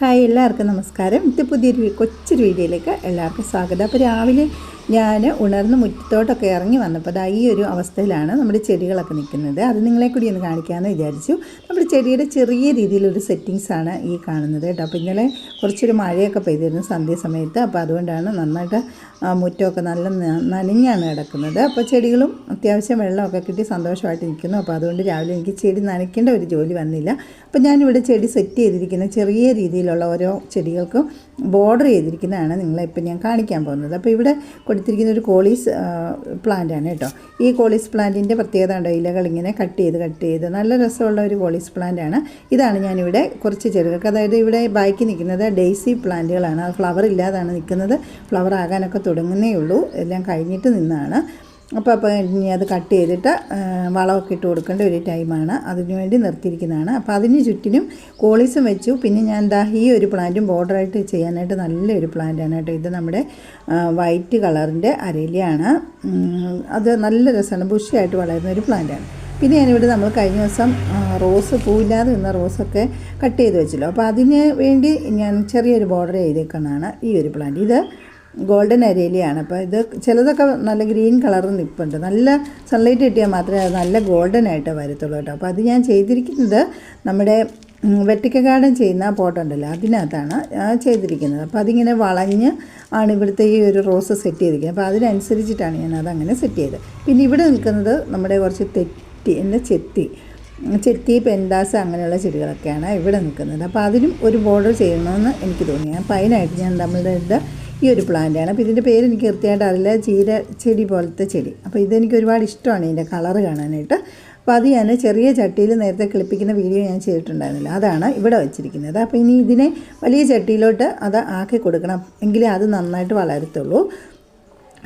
Hi എല്ലാവർക്കും നമസ്കാരം. ഇത് പുതിയൊരു കൊച്ചൊരു വീഡിയോയിലേക്ക് എല്ലാവർക്കും സ്വാഗതം. അപ്പോൾ രാവിലെ ഞാൻ ഉണർന്ന് മുറ്റത്തോട്ടൊക്കെ ഇറങ്ങി വന്നപ്പോൾ ദാ ഈ ഒരു അവസ്ഥയിലാണ് നമ്മുടെ ചെടികളൊക്കെ നിൽക്കുന്നത്. അത് നിങ്ങളെ കൂടി ഒന്ന് കാണിക്കാമെന്ന് വിചാരിച്ചു. നമ്മുടെ ചെടിയുടെ ചെറിയ രീതിയിലൊരു സെറ്റിങ്സ് ആണ് ഈ കാണുന്നത് കേട്ടോ. അപ്പോൾ ഇന്നലെ കുറച്ചൊരു മഴയൊക്കെ പെയ്തിരുന്നു സന്ധ്യ സമയത്ത്. അപ്പോൾ അതുകൊണ്ടാണ് നന്നായിട്ട് മുറ്റമൊക്കെ നല്ല നനഞ്ഞാണ് കിടക്കുന്നത്. അപ്പോൾ ചെടികളും അത്യാവശ്യം വെള്ളമൊക്കെ കിട്ടി സന്തോഷമായിട്ട് നിൽക്കുന്നു. അപ്പോൾ അതുകൊണ്ട് രാവിലെ എനിക്ക് ചെടി നനയ്ക്കേണ്ട ഒരു ജോലി വന്നില്ല. അപ്പോൾ ഞാനിവിടെ ചെടി സെറ്റ് ചെയ്തിരിക്കുന്ന ചെറിയ രീതിയിലുള്ള ഓരോ ചെടികൾക്കും ബോർഡർ ചെയ്തിരിക്കുന്നതാണ് നിങ്ങളെ ഇപ്പം ഞാൻ കാണിക്കാൻ പോകുന്നത്. അപ്പോൾ ഇവിടെ കൊടുത്തിരിക്കുന്ന ഒരു കോളീസ് പ്ലാന്റാണ് കേട്ടോ. ഈ കോളീസ് പ്ലാന്റിന്റെ പ്രത്യേകത ഉണ്ടോ ഇലകൾ ഇങ്ങനെ കട്ട് ചെയ്ത് കട്ട് ചെയ്ത് നല്ല രസമുള്ള ഒരു കോളീസ് പ്ലാന്റ് ആണ്. ഇതാണ് ഞാനിവിടെ കുറച്ച് ചെടികൾക്ക്. അതായത് ഇവിടെ ബാക്കി നിൽക്കുന്നത് ഡെയ്സി പ്ലാന്റുകളാണ്. ഫ്ലവർ ഇല്ലാതാണ് നിൽക്കുന്നത്. ഫ്ലവർ ആകാനൊക്കെ തുടങ്ങുന്നേ ഉള്ളൂ. എല്ലാം കഴിഞ്ഞിട്ട് നിന്നാണ്. അപ്പോൾ അപ്പോൾ ഇനി അത് കട്ട് ചെയ്തിട്ട് വളമൊക്കെ ഇട്ട് കൊടുക്കേണ്ട ഒരു ടൈമാണ്. അതിനുവേണ്ടി നിർത്തിയിരിക്കുന്നതാണ്. അപ്പോൾ അതിന് ചുറ്റിനും കോളീസും വെച്ചു. പിന്നെ ഞാൻ എന്താ ഈ ഒരു പ്ലാന്റും ബോർഡറായിട്ട് ചെയ്യാനായിട്ട് നല്ലൊരു പ്ലാന്റാണ് കേട്ടോ. ഇത് നമ്മുടെ വൈറ്റ് കളറിന്റെ അരയിലയാണ്. അത് നല്ല രസമാണ്. ബുഷിയായിട്ട് വളരുന്ന ഒരു പ്ലാന്റാണ്. പിന്നെ ഞാനിവിടെ നമ്മൾ കഴിഞ്ഞ ദിവസം റോസ് പൂവില്ലാതെ നിന്ന റോസൊക്കെ കട്ട് ചെയ്ത് വെച്ചല്ലോ. അപ്പോൾ അതിന് വേണ്ടി ഞാൻ ചെറിയൊരു ബോർഡർ ചെയ്തേക്കുന്നതാണ് ഈ ഒരു പ്ലാന്റ്. ഇത് ഗോൾഡൻ അരേലിയാണ്. അപ്പോൾ ഇത് ചിലതൊക്കെ നല്ല ഗ്രീൻ കളറ് നിൽപ്പുണ്ട് നല്ല സൺലൈറ്റ് കിട്ടിയാൽ മാത്രമേ അത് നല്ല ഗോൾഡൻ ആയിട്ട് വരത്തുള്ളൂ കേട്ടോ. അപ്പോൾ അത് ഞാൻ ചെയ്തിരിക്കുന്നത് നമ്മുടെ വെട്ടിക്ക ഗാർഡൻ ചെയ്യുന്ന പോട്ടുണ്ടല്ലോ അതിനകത്താണ് ചെയ്തിരിക്കുന്നത്. അപ്പോൾ അതിങ്ങനെ വളഞ്ഞ് ആണ് ഇവിടുത്തെ ഈ ഒരു റോസ് സെറ്റ് ചെയ്തിരിക്കുന്നത്. അപ്പോൾ അതിനനുസരിച്ചിട്ടാണ് ഞാൻ അതങ്ങനെ സെറ്റ് ചെയ്തത്. പിന്നെ ഇവിടെ നിൽക്കുന്നത് നമ്മുടെ കുറച്ച് തെറ്റി എന്റെ ചെത്തി ചെത്തി പെൻഡാസ് അങ്ങനെയുള്ള ചെടികളൊക്കെയാണ് ഇവിടെ നിൽക്കുന്നത്. അപ്പോൾ അതിനും ഒരു ബോർഡർ ചെയ്യണമെന്ന് എനിക്ക് തോന്നി. അപ്പോൾ അതിനായിട്ട് ഞാൻ നമ്മളുടെ ഈ ഒരു പ്ലാന്റാണ്. അപ്പോൾ ഇതിന്റെ പേര് എനിക്ക് കൃത്യമായിട്ട് അറിയില്ല. ചീര ചെടി പോലത്തെ ചെടി. അപ്പോൾ ഇതെനിക്ക് ഒരുപാട് ഇഷ്ടമാണ് ഇതിന്റെ കളറ് കാണാനായിട്ട്. അപ്പോൾ അത് ഞാൻ ചെറിയ ചട്ടിയിൽ നേരത്തെ കിളിപ്പിക്കുന്ന വീഡിയോ ഞാൻ ചെയ്തിട്ടുണ്ടായിരുന്നില്ല. അതാണ് ഇവിടെ വെച്ചിരിക്കുന്നത്. അപ്പോൾ ഇനി ഇതിനെ വലിയ ചട്ടിയിലോട്ട് അത് ആക്കി കൊടുക്കണം. എങ്കിലേ അത് നന്നായിട്ട് വളരത്തുള്ളൂ.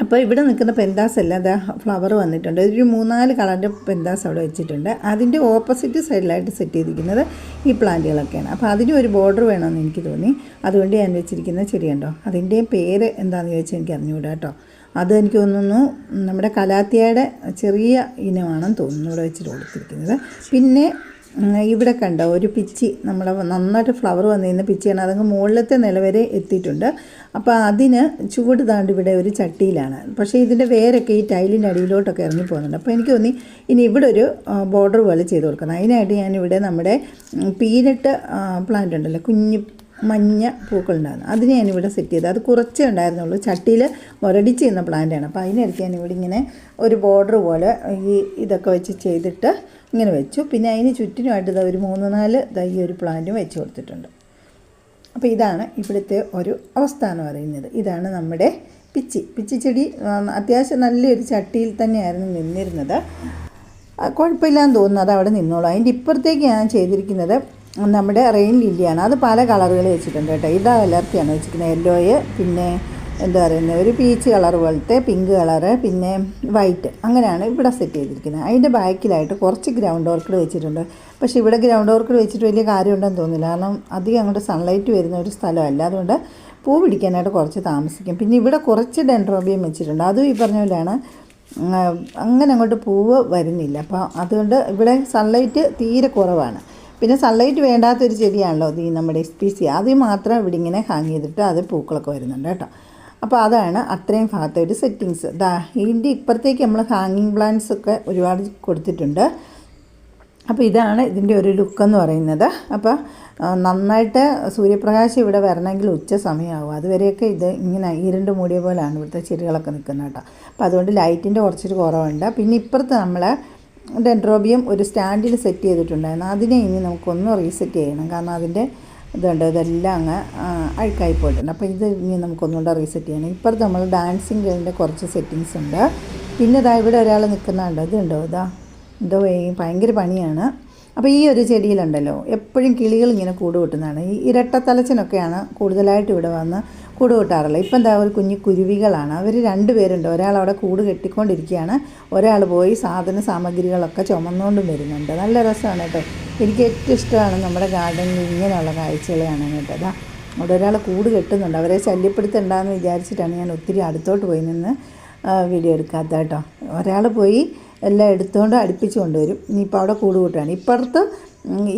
അപ്പോൾ ഇവിടെ നിൽക്കുന്ന പെന്താസ് എല്ലാം ദാ ഫ്ലവർ വന്നിട്ടുണ്ട്. ഒരു മൂന്നാൽ കളറിന്റെ പെന്താസ് അവിടെ വെച്ചിട്ടുണ്ട്. അതിന്റെ ഓപ്പോസിറ്റ് സൈഡിലായിട്ട് സെറ്റ് ചെയ്തിരിക്കുന്നത് ഈ പ്ലാന്റുകളൊക്കെയാണ്. അപ്പോൾ അതിന് ഒരു ബോർഡർ വേണമെന്ന് എനിക്ക് തോന്നി. അതുകൊണ്ട് ഞാൻ വെച്ചിരിക്കുന്ന ചെടിയുണ്ടോ അതിന്റെ പേര് എന്താണെന്ന് ചോദിച്ചാൽ എനിക്ക് അറിഞ്ഞുകൂടാ കേട്ടോ. അത് എനിക്ക് തോന്നുന്നു നമ്മുടെ കലാത്തിയയുടെ ചെറിയ ഇനമാണെന്ന് തോന്നുന്നു ഇവിടെ വെച്ചിട്ട് കൊടുത്തിരിക്കുന്നത്. പിന്നെ ഇവിടെ കണ്ട ഒരു പിച്ചി നമ്മളെ നന്നായിട്ട് ഫ്ലവർ വന്നിരുന്ന പിച്ചിയാണ്. അതങ്ങ് മുകളിലത്തെ നില വരെ എത്തിയിട്ടുണ്ട്. അപ്പോൾ അതിന് ചുവട് താണ്ട് ഇവിടെ ഒരു ചട്ടിയിലാണ്. പക്ഷേ ഇതിന്റെ വേരൊക്കെ ഈ ടൈലിന്റെ അടിയിലോട്ടൊക്കെ ഇറങ്ങി പോകുന്നുണ്ട്. അപ്പോൾ എനിക്ക് തോന്നി ഇനി ഇവിടെ ഒരു ബോർഡർ പോലെ ചെയ്ത് കൊടുക്കണം. അതിനായിട്ട് ഞാനിവിടെ നമ്മുടെ പീനട്ട് പ്ലാന്റ് ഉണ്ടല്ലോ കുഞ്ഞ് മഞ്ഞ പൂക്കളുണ്ടായിരുന്നു. അതിനെ ഞാനിവിടെ സെറ്റ് ചെയ്ത് അത് കുറച്ചേ ഉണ്ടായിരുന്നുള്ളൂ. ചട്ടിയിൽ മുരടിച്ച് ചെയ്യുന്ന പ്ലാന്റാണ് അപ്പോൾ അതിനിടയ്ക്ക് ഞാനിവിടെ ഇങ്ങനെ ഒരു ബോർഡർ പോലെ ഈ ഇതൊക്കെ വെച്ച് ചെയ്തിട്ട് ഇങ്ങനെ വെച്ചു. പിന്നെ അതിന് ചുറ്റിനുമായിട്ട് ഇതാ ഒരു മൂന്ന് നാല് ഇതാ ഈ ഒരു പ്ലാന്റും വെച്ച് കൊടുത്തിട്ടുണ്ട്. അപ്പോൾ ഇതാണ് ഇവിടുത്തെ ഒരു അവസ്ഥ എന്ന് പറയുന്നത്. ഇതാണ് നമ്മുടെ പിച്ചി. പിച്ചി ചെടി അത്യാവശ്യം നല്ലൊരു ചട്ടിയിൽ തന്നെയായിരുന്നു നിന്നിരുന്നത്. കുഴപ്പമില്ലാന്ന് തോന്നുന്നു. അത് അവിടെ നിന്നോളൂ. അതിന്റെ ഇപ്പുറത്തേക്ക് ഞാൻ ചെയ്തിരിക്കുന്നത് നമ്മുടെ റെയിൻ ലില്ലിയാണ്. അത് പല കളറുകൾ വെച്ചിട്ടുണ്ട് കേട്ടോ. ഇതാ അലർത്തിയാണ് വെച്ചിരിക്കുന്നത്. യെല്ലോയ് പിന്നെ എന്താ പറയുന്നത് ഒരു പീച്ച് കളർ പോലത്തെ പിങ്ക് കളറ് പിന്നെ വൈറ്റ്. അങ്ങനെയാണ് ഇവിടെ സെറ്റ് ചെയ്തിരിക്കുന്നത്. അതിന്റെ ബാക്കിലായിട്ട് കുറച്ച് ഗ്രൗണ്ട് ഓർക്കിഡ് വെച്ചിട്ടുണ്ട്. പക്ഷേ ഇവിടെ ഗ്രൗണ്ട് ഓർക്കിഡ് വെച്ചിട്ട് വലിയ കാര്യമുണ്ടെന്ന് തോന്നുന്നില്ല. കാരണം അധികം അങ്ങോട്ട് സൺലൈറ്റ് വരുന്ന ഒരു സ്ഥലമല്ല. അതുകൊണ്ട് പൂ പിടിക്കാനായിട്ട് കുറച്ച് താമസിക്കും. പിന്നെ ഇവിടെ കുറച്ച് ഡെൻഡ്രോബിയം വെച്ചിട്ടുണ്ട്. അതും ഈ പറഞ്ഞ പോലെയാണ്. അങ്ങനെ അങ്ങോട്ട് പൂവ് വരുന്നില്ല. അപ്പോൾ അതുകൊണ്ട് ഇവിടെ സൺലൈറ്റ് തീരെ കുറവാണ്. പിന്നെ സൺലൈറ്റ് വേണ്ടാത്തൊരു ചെടിയാണല്ലോ ഈ നമ്മുടെ എസ് പി സി അത് മാത്രം ഇവിടെ ഇങ്ങനെ ഹാങ് ചെയ്തിട്ട് അത് പൂക്കളൊക്കെ വരുന്നുണ്ട് കേട്ടോ. അപ്പോൾ അതാണ് അത്രയും ഭാഗത്തെ ഒരു സെറ്റിങ്സ് ദാ ഇതിന്റെ ഇപ്പുറത്തേക്ക് നമ്മൾ ഹാങ്ങിങ് പ്ലാന്റ്സ് ഒക്കെ ഒരുപാട് കൊടുത്തിട്ടുണ്ട്. അപ്പോൾ ഇതാണ് ഇതിന്റെ ഒരു ലുക്ക് എന്ന് പറയുന്നത്. അപ്പോൾ നന്നായിട്ട് സൂര്യപ്രകാശം ഇവിടെ വരണമെങ്കിൽ ഉച്ച സമയമാകും അതുവരെയൊക്കെ ഇത് ഇങ്ങനെ ഇരുണ്ട് മൂടിയ പോലെയാണ് ഇവിടുത്തെ ചെടികളൊക്കെ നിൽക്കുന്നത് കേട്ടോ. അപ്പോൾ അതുകൊണ്ട് ലൈറ്റിന്റെ കുറച്ചൊരു കുറവുണ്ട്. പിന്നെ ഇപ്പുറത്ത് നമ്മൾ ഡെൻഡ്രോബിയം ഒരു സ്റ്റാൻഡിൽ സെറ്റ് ചെയ്തിട്ടുണ്ടായിരുന്നു. അതിനെ ഇനി നമുക്കൊന്ന് റീസെറ്റ് ചെയ്യണം. കാരണം അതിന്റെ ഇതുണ്ട് ഇതെല്ലാം അങ്ങ് അഴുക്കായി പോയിട്ടുണ്ട്. അപ്പോൾ ഇത് ഇനി നമുക്കൊന്നുകൂടെ റീസെറ്റ് ചെയ്യണം. ഇപ്പുറത്ത് നമ്മൾ ഡാൻസിങ് ഗേളിന്റെ കുറച്ച് സെറ്റിങ്സ് ഉണ്ട്. പിന്നെ ഇതാ ഇവിടെ ഒരാൾ നിൽക്കുന്നുണ്ട് ഇതുണ്ടോ ഇതാ എന്തോ ഭയങ്കര പണിയാണ്. അപ്പോൾ ഈ ഒരു ചെടിയിലുണ്ടല്ലോ എപ്പോഴും കിളികൾ ഇങ്ങനെ കൂട് ഈ ഇരട്ടത്തലച്ചനൊക്കെയാണ് കൂടുതലായിട്ട് ഇവിടെ വന്ന് കൂട് കൂട്ടാറുള്ളത് ഇപ്പം എന്താ ഒരു കുഞ്ഞു കുരുവികളാണ്. അവർ രണ്ട് പേരുണ്ട്. ഒരാൾ അവിടെ കൂട് കെട്ടിക്കൊണ്ടിരിക്കുകയാണ്. ഒരാൾ പോയി സാധന സാമഗ്രികളൊക്കെ ചുമന്നുകൊണ്ടും വരുന്നുണ്ട്. നല്ല രസമാണ് കേട്ടോ. എനിക്ക് ഏറ്റവും ഇഷ്ടമാണ് നമ്മുടെ ഗാർഡനിൽ ഇങ്ങനെയുള്ള കാഴ്ചകളെയാണ് കേട്ടോ. അതാ അവിടെ ഒരാൾ കൂട് കെട്ടുന്നുണ്ട്. അവരെ ശല്യപ്പെടുത്തണ്ടെന്ന് വിചാരിച്ചിട്ടാണ് ഞാൻ ഒത്തിരി അടുത്തോട്ട് പോയി നിന്ന് വീഡിയോ എടുക്കാത്ത കേട്ടോ. ഒരാൾ പോയി എല്ലാം എടുത്തുകൊണ്ട് അടുപ്പിച്ചുകൊണ്ട് കൊണ്ടുവരും. ഇനിയിപ്പോൾ അവിടെ കൂട് കൂട്ടുകയാണ്. ഇപ്പുറത്ത്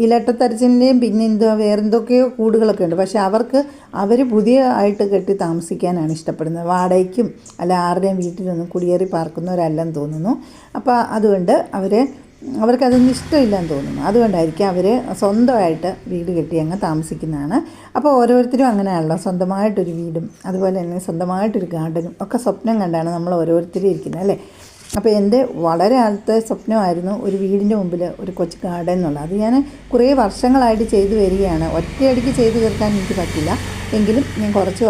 ഇലട്ടത്തരച്ചിന്റെയും പിന്നെ എന്തോ വേറെന്തൊക്കെയോ കൂടുകളൊക്കെ ഉണ്ട്. പക്ഷേ അവർക്ക് അവർ പുതിയ ആയിട്ട് കെട്ടി താമസിക്കാനാണ് ഇഷ്ടപ്പെടുന്നത്. വാടകയ്ക്കും അല്ല ആരുടെയും വീട്ടിലൊന്നും കുടിയേറി പാർക്കുന്നവരല്ലെന്ന് തോന്നുന്നു. അപ്പോൾ അതുകൊണ്ട് അവർ അവർക്കതൊന്നും ഇഷ്ടമില്ലെന്ന് തോന്നുന്നു. അതുകൊണ്ടായിരിക്കും അവർ സ്വന്തമായിട്ട് വീട് കെട്ടി അങ്ങ് താമസിക്കുന്നതാണ്. അപ്പോൾ ഓരോരുത്തരും അങ്ങനെയാണല്ലോ. സ്വന്തമായിട്ടൊരു വീടും അതുപോലെ തന്നെ സ്വന്തമായിട്ടൊരു ഗാർഡനും ഒക്കെ സ്വപ്നം കണ്ടാണ് നമ്മൾ ഓരോരുത്തരും ഇരിക്കുന്നത് അല്ലേ? അപ്പോൾ എന്റെ വളരെ ആദ്യത്തെ സ്വപ്നമായിരുന്നു ഒരു വീടിന്റെ മുമ്പിൽ ഒരു കൊച്ചു ഗാർഡൻ എന്നുള്ളത്. അത് ഞാൻ കുറേ വർഷങ്ങളായിട്ട് ചെയ്തു വരികയാണ്. ഒറ്റയടിക്ക് ചെയ്തു തീർക്കാൻ എനിക്ക് പറ്റില്ല. എങ്കിലും ഞാൻ കുറച്ച്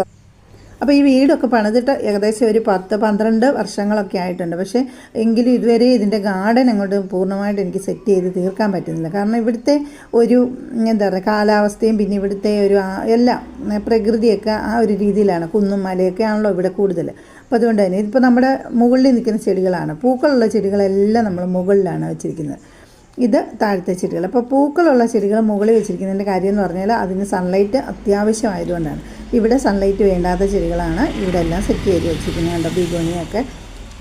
അപ്പോൾ ഈ വീടൊക്കെ പണിതിട്ട് ഏകദേശം ഒരു പത്ത് പന്ത്രണ്ട് വർഷങ്ങളൊക്കെ ആയിട്ടുണ്ട്. പക്ഷേ എങ്കിലും ഇതുവരെ ഇതിന്റെ ഗാർഡൻ അങ്ങോട്ട് പൂർണമായിട്ട് എനിക്ക് സെറ്റ് ചെയ്ത് തീർക്കാൻ പറ്റുന്നില്ല. കാരണം ഇവിടുത്തെ ഒരു എന്താ പറയുക കാലാവസ്ഥയും പിന്നെ ഇവിടുത്തെ ഒരു എല്ലാം പ്രകൃതിയൊക്കെ ആ ഒരു രീതിയിലാണ്. കുന്നും മലയൊക്കെ ആണല്ലോ ഇവിടെ കൂടുതൽ. അപ്പോൾ അതുകൊണ്ട് തന്നെ ഇതിപ്പോൾ നമ്മുടെ മുകളിൽ നിൽക്കുന്ന ചെടികളാണ്. പൂക്കളുള്ള ചെടികളെല്ലാം നമ്മൾ മുകളിലാണ് വെച്ചിരിക്കുന്നത്. ഇത് താഴത്തെ ചെടികൾ. അപ്പോൾ പൂക്കളുള്ള ചെടികൾ മുകളിൽ വെച്ചിരിക്കുന്നതിന്റെ കാര്യം എന്ന് പറഞ്ഞാൽ അതിന് സൺലൈറ്റ് അത്യാവശ്യമായതുകൊണ്ടാണ്. ഇവിടെ സൺലൈറ്റ് വേണ്ടാത്ത ചെടികളാണ് ഇവിടെ എല്ലാം സെറ്റ് ചെയ്ത് വെച്ചിരിക്കുന്നത് കണ്ടോ? ബിഗോണിയൊക്കെ.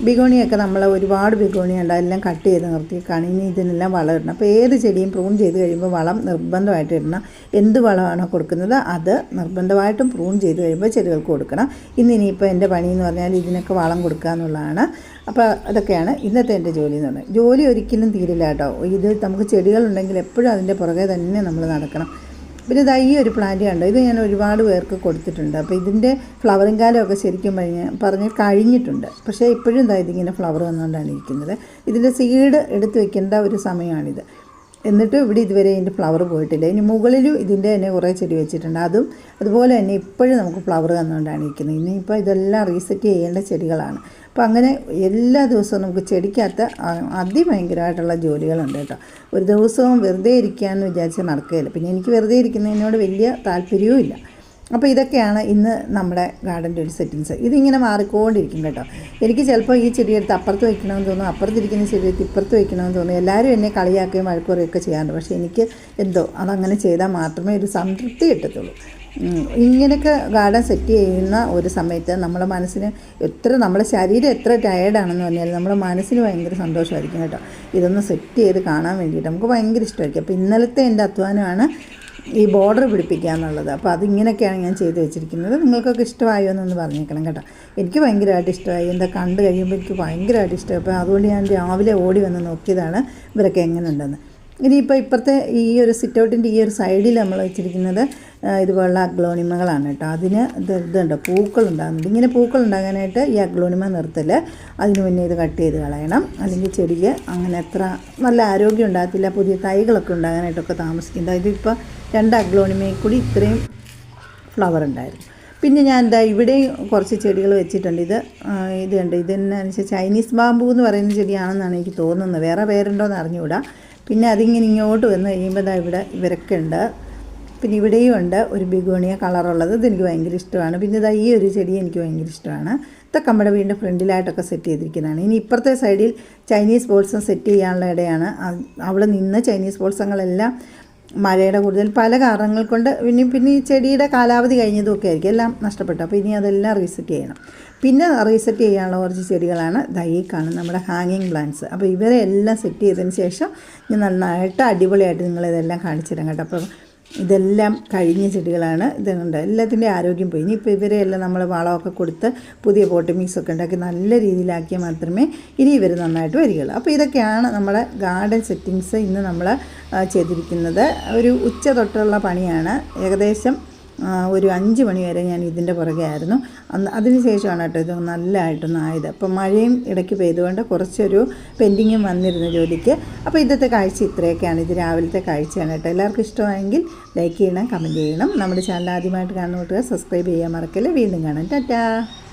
ബിഗോണിയൊക്കെ നമ്മൾ ഒരുപാട് ബിഗോണി ഉണ്ട് അതെല്ലാം കട്ട് ചെയ്ത് നിർത്തിയേക്കാണ്. ഇനി ഇതിനെല്ലാം വളം ഇടണം. അപ്പോൾ ഏത് ചെടിയും പ്രൂൺ ചെയ്ത് കഴിയുമ്പോൾ വളം നിർബന്ധമായിട്ട് ഇടണം. എന്ത് വളമാണോ കൊടുക്കുന്നത് അത് നിർബന്ധമായിട്ടും പ്രൂൺ ചെയ്ത് കഴിയുമ്പോൾ ചെടികൾക്ക് കൊടുക്കണം. ഇന്ന് ഇനിയിപ്പോൾ എന്റെ പണി എന്ന് പറഞ്ഞാൽ ഇതിനൊക്കെ വളം കൊടുക്കുക എന്നുള്ളതാണ്. അപ്പോൾ അതൊക്കെയാണ് ഇന്നത്തെ എന്റെ ജോലി എന്ന് പറയുന്നത് ജോലി ഒരിക്കലും തീരില്ല കേട്ടോ. ഇത് നമുക്ക് ചെടികളുണ്ടെങ്കിൽ എപ്പോഴും അതിന്റെ പുറകെ തന്നെ നമ്മൾ നടക്കണം. പിന്നെ ഇതാ ഈ ഒരു പ്ലാന്റ് കണ്ടോ? ഇത് ഞാൻ ഒരുപാട് പേർക്ക് കൊടുത്തിട്ടുണ്ട്. അപ്പോൾ ഇതിന്റെ ഫ്ലവറിങ് കാലമൊക്കെ ശരിക്കും പറഞ്ഞ് പറഞ്ഞ് കഴിഞ്ഞിട്ടുണ്ട്. പക്ഷേ ഇപ്പോഴും ഇതാ ഇതിങ്ങനെ ഫ്ലവർ വന്നുകൊണ്ടാണ് ഇരിക്കുന്നത്. ഇതിന്റെ സീഡ് എടുത്ത് വെക്കേണ്ട ഒരു സമയമാണിത്. എന്നിട്ട് ഇവിടെ ഇതുവരെ ഇതിന്റെ ഫ്ലവർ പോയിട്ടില്ല. ഇനി മുകളിലും ഇതിന്റെ തന്നെ കുറേ ചെടി വെച്ചിട്ടുണ്ട്. അതും അതുപോലെ തന്നെ ഇപ്പോഴും നമുക്ക് ഫ്ലവർ തന്നുകൊണ്ടാണ് ഇരിക്കുന്നത്. ഇനിയിപ്പോൾ ഇതെല്ലാം റീസെറ്റ് ചെയ്യേണ്ട ചെടികളാണ്. അപ്പോൾ അങ്ങനെ എല്ലാ ദിവസവും നമുക്ക് ചെടിക്കകത്ത് അതിഭയങ്കരമായിട്ടുള്ള ജോലികളുണ്ട് കേട്ടോ. ഒരു ദിവസവും വെറുതെ ഇരിക്കുകയെന്ന് വിചാരിച്ചാൽ നടക്കുകയില്ല. പിന്നെ എനിക്ക് വെറുതെ ഇരിക്കുന്നതിനോട് വലിയ താല്പര്യവും ഇല്ല. അപ്പോൾ ഇതൊക്കെയാണ് ഇന്ന് നമ്മുടെ ഗാർഡന്റെ ഒരു സെറ്റിങ്സ്. ഇതിങ്ങനെ മാറിക്കൊണ്ടിരിക്കും കേട്ടോ. എനിക്ക് ചിലപ്പോൾ ഈ ചെടിയെടുത്ത് അപ്പുറത്ത് വയ്ക്കണമെന്ന് തോന്നും അപ്പുറത്തിരിക്കുന്ന ചെടിയെടുത്ത് ഇപ്പുറത്ത് വയ്ക്കണമെന്ന് തോന്നും. എല്ലാവരും എന്നെ കളിയാക്കുകയും വഴക്കുറയൊക്കെ ചെയ്യാറുണ്ട്. പക്ഷേ എനിക്ക് എന്തോ അതങ്ങനെ ചെയ്താൽ മാത്രമേ ഒരു സംതൃപ്തി കിട്ടത്തുള്ളൂ. ഇങ്ങനെയൊക്കെ ഗാർഡൻ സെറ്റ് ചെയ്യുന്ന ഒരു സമയത്ത് നമ്മുടെ മനസ്സിന് എത്ര നമ്മുടെ ശരീരം എത്ര ടയേർഡാണെന്ന് പറഞ്ഞാൽ നമ്മുടെ മനസ്സിന് ഭയങ്കര സന്തോഷമായിരിക്കും കേട്ടോ. ഇതൊന്ന് സെറ്റ് ചെയ്ത് കാണാൻ വേണ്ടിയിട്ട് നമുക്ക് ഭയങ്കര ഇഷ്ടമായിരിക്കും. അപ്പോൾ ഇന്നലത്തെ എന്റെ അധ്വാനമാണ് ഈ ബോർഡർ പിടിപ്പിക്കുക എന്നുള്ളത്. അപ്പോൾ അതിങ്ങനെയൊക്കെയാണ് ഞാൻ ചെയ്ത് വെച്ചിരിക്കുന്നത്. നിങ്ങൾക്കൊക്കെ ഇഷ്ടമായോ എന്നൊന്ന് പറഞ്ഞേക്കണം കേട്ടോ. എനിക്ക് ഭയങ്കരമായിട്ട് ഇഷ്ടമായി. എന്താ കണ്ടു കഴിയുമ്പോൾ എനിക്ക് ഭയങ്കരമായിട്ട് ഇഷ്ടമായി. അപ്പോൾ അതുകൊണ്ട് ഞാൻ രാവിലെ ഓടി വന്ന് നോക്കിയതാണ് ഇവരൊക്കെ എങ്ങനെ ഉണ്ടെന്ന് ഇനിയിപ്പോൾ ഇപ്പുറത്തെ ഈ ഒരു സിറ്റൗട്ടിന്റെ ഈ ഒരു സൈഡിൽ നമ്മൾ വെച്ചിരിക്കുന്നത് ഇതുപോലുള്ള അഗ്ലോണിമകളാണ് കേട്ടോ. അതിന് ഇത് ഇതുണ്ട്? പൂക്കൾ ഉണ്ടാകുന്നുണ്ട്. ഇങ്ങനെ പൂക്കൾ ഉണ്ടാകാനായിട്ട് ഈ അഗ്ലോണിമ നിർത്തൽ അതിന് മുന്നേ ഇത് കട്ട് ചെയ്ത് കളയണം. അല്ലെങ്കിൽ ചെടിക്ക് അങ്ങനെ എത്ര നല്ല ആരോഗ്യം ഉണ്ടാകത്തില്ല. പുതിയ തൈകളൊക്കെ ഉണ്ടാകാനായിട്ടൊക്കെ താമസിക്കുന്നത് ഇതിപ്പോൾ രണ്ട് അഗ്ലോണിമയിൽ കൂടി ഇത്രയും ഫ്ലവർ ഉണ്ടായിരുന്നു. പിന്നെ ഞാൻ എന്താ ഇവിടെയും കുറച്ച് ചെടികൾ വെച്ചിട്ടുണ്ട്. ഇത് ഇത് കണ്ട് ചൈനീസ് ബാമ്പു എന്ന് പറയുന്ന ചെടിയാണെന്നാണ് എനിക്ക് തോന്നുന്നത്. വേറെ പേരുണ്ടോയെന്ന് അറിഞ്ഞുകൂടാ. പിന്നെ അതിങ്ങനെ ഇങ്ങോട്ട് വന്ന് കഴിയുമ്പോൾ ദാ ഇവിടെ ഇവരൊക്കെ ഉണ്ട്. പിന്നെ ഇവിടെയും ഉണ്ട് ഒരു ബിഗോണിയ കളറുള്ളത് ഇതെനിക്ക് ഭയങ്കര ഇഷ്ടമാണ്. പിന്നെ ഇതാ ഈ ഒരു ചെടി എനിക്ക് ഭയങ്കര ഇഷ്ടമാണ്. ഇതൊക്കെ നമ്മുടെ വീടിന്റെ ഫ്രണ്ടിലായിട്ടൊക്കെ സെറ്റ് ചെയ്തിരിക്കുന്നതാണ്. ഇനി ഇപ്പുറത്തെ സൈഡിൽ ചൈനീസ് ബോൾസും സെറ്റ് ചെയ്യാനുള്ള ഇടയാണ്. അവിടെ നിന്ന് ചൈനീസ് ബോൾസങ്ങളെല്ലാം മഴയുടെ കൂടുതൽ പല കാരണങ്ങൾ കൊണ്ട് പിന്നെ പിന്നെ ഈ ചെടിയുടെ കാലാവധി കഴിഞ്ഞതും ഒക്കെ ആയിരിക്കും. എല്ലാം നഷ്ടപ്പെട്ടു. അപ്പോൾ ഇനി അതെല്ലാം റീസെറ്റ് ചെയ്യണം. പിന്നെ റീസെറ്റ് ചെയ്യാനുള്ള കുറച്ച് ചെടികളാണ് ദൈ കാണുന്നത് കാണുന്ന നമ്മുടെ ഹാങ്ങിങ് പ്ലാന്റ്സ് അപ്പോൾ ഇവരെ എല്ലാം സെറ്റ് ചെയ്തതിന് ശേഷം ഞാൻ നന്നായിട്ട് അടിപൊളിയായിട്ട് നിങ്ങളിതെല്ലാം കാണിച്ചു തരാം കേട്ടോ. അപ്പോൾ ഇതെല്ലാം കഴിഞ്ഞ ചെടികളാണ്. ഇതുണ്ട് എല്ലാത്തിന്റെ ആരോഗ്യം പോയി. ഇനി ഇപ്പോൾ ഇവരെയെല്ലാം നമ്മൾ വളമൊക്കെ കൊടുത്ത് പുതിയ പോട്ട് മിക്സ് ഒക്കെ ഉണ്ടാക്കി നല്ല രീതിയിലാക്കിയാൽ മാത്രമേ ഇനി ഇവർ നന്നായിട്ട് വരികയുള്ളൂ. അപ്പോൾ ഇതൊക്കെയാണ് നമ്മുടെ ഗാർഡൻ സെറ്റിങ്സ് ഇന്ന് നമ്മൾ ചെയ്തിരിക്കുന്നത്. ഒരു ഉച്ച തൊട്ടുള്ള പണിയാണ്. ഏകദേശം ഒരു അഞ്ച് മണി വരെ ഞാൻ ഇതിന്റെ പുറകെ ആയിരുന്നു. അന്ന് അതിന് ശേഷമാണ് കേട്ടോ ഇത് നല്ലതായിട്ടൊന്ന് ആയത്. അപ്പം മഴയും ഇടയ്ക്ക് പെയ്തുകൊണ്ട് കുറച്ചൊരു പെൻഡിങ്ങും വന്നിരുന്നു ജോലിക്ക്. അപ്പോൾ ഇന്നത്തെ കാഴ്ച ഇത്രയൊക്കെയാണ്. ഇത് രാവിലത്തെ കാഴ്ചയാണ് കേട്ടോ. എല്ലാവർക്കും ഇഷ്ടമായെങ്കിൽ ലൈക്ക് ചെയ്യണം കമന്റ് ചെയ്യണം. നമ്മുടെ ചാനൽ ആദ്യമായിട്ട് കാണുന്ന കൂട്ടുകാർ സബ്സ്ക്രൈബ് ചെയ്യാൻ മറക്കല്ലേ. വീണ്ടും കാണാം. ടാറ്റാ.